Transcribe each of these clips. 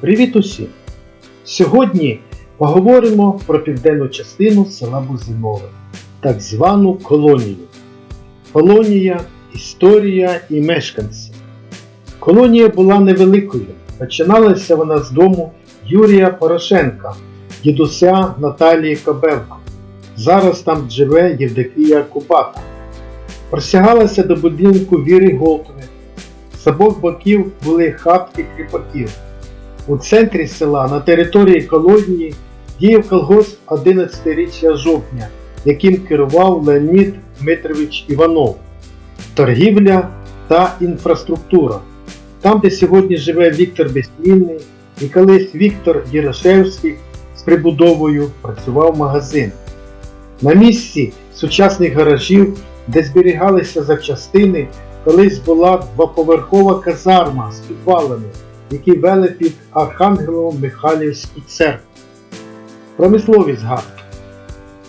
Привіт усім! Сьогодні поговоримо про південну частину села Бузинове, так звану колонію. Колонія, історія і мешканці. Колонія була невеликою. Починалася вона з дому Юрія Порошенка, дідуся Наталії Кобелко. Зараз там живе Євдокія Кубата. Просягалася до будинку Віри Голтової. З обох боків були хатки кріпаків. У центрі села на території колонії діяв колгосп 11-річчя жовтня, яким керував Леонід Дмитрович Іванов. Торгівля та інфраструктура. Там, де сьогодні живе Віктор Безмінний, і колись Віктор Єрошевський з прибудовою працював магазин. На місці сучасних гаражів, де зберігалися запчастини, колись була двоповерхова казарма з підвалами, які вели під Архангелом Михайлівську церкву. Промислові згадки.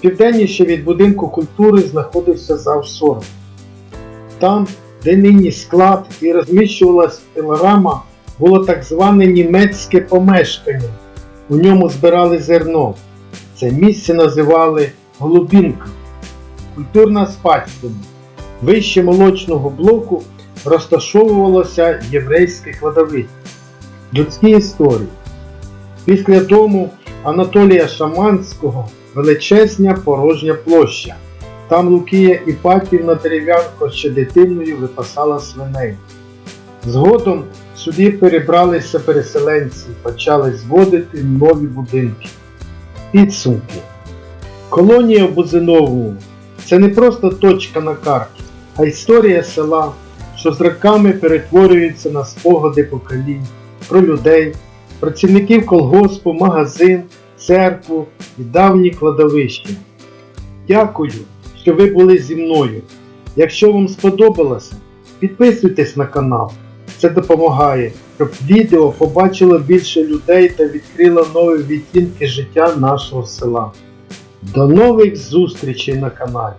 Південніше від будинку культури знаходився завсором. Там, де нині склад і розміщувалась пилорама, було так зване німецьке помешкання. У ньому збирали зерно. Це місце називали Голубінка. Культурна спадщина. Вище молочного блоку розташовувалося єврейське кладовище. Людські історії. Після дому Анатолія Шаманського величезня порожня площа. Там Лукія Іпатівна дерев'янко ще дитиною випасала свиней. Згодом сюди перебралися переселенці, почали зводити нові будинки. Підсумки. Колонія в Бузиновому це не просто точка на карті, а історія села, що з роками перетворюється на спогади поколінь про людей, працівників колгоспу, магазин, церкву і давні кладовища. Дякую, що ви були зі мною. Якщо вам сподобалося, підписуйтесь на канал. Це допомагає, щоб відео побачило більше людей та відкрило нові відтінки життя нашого села. До нових зустрічей на каналі!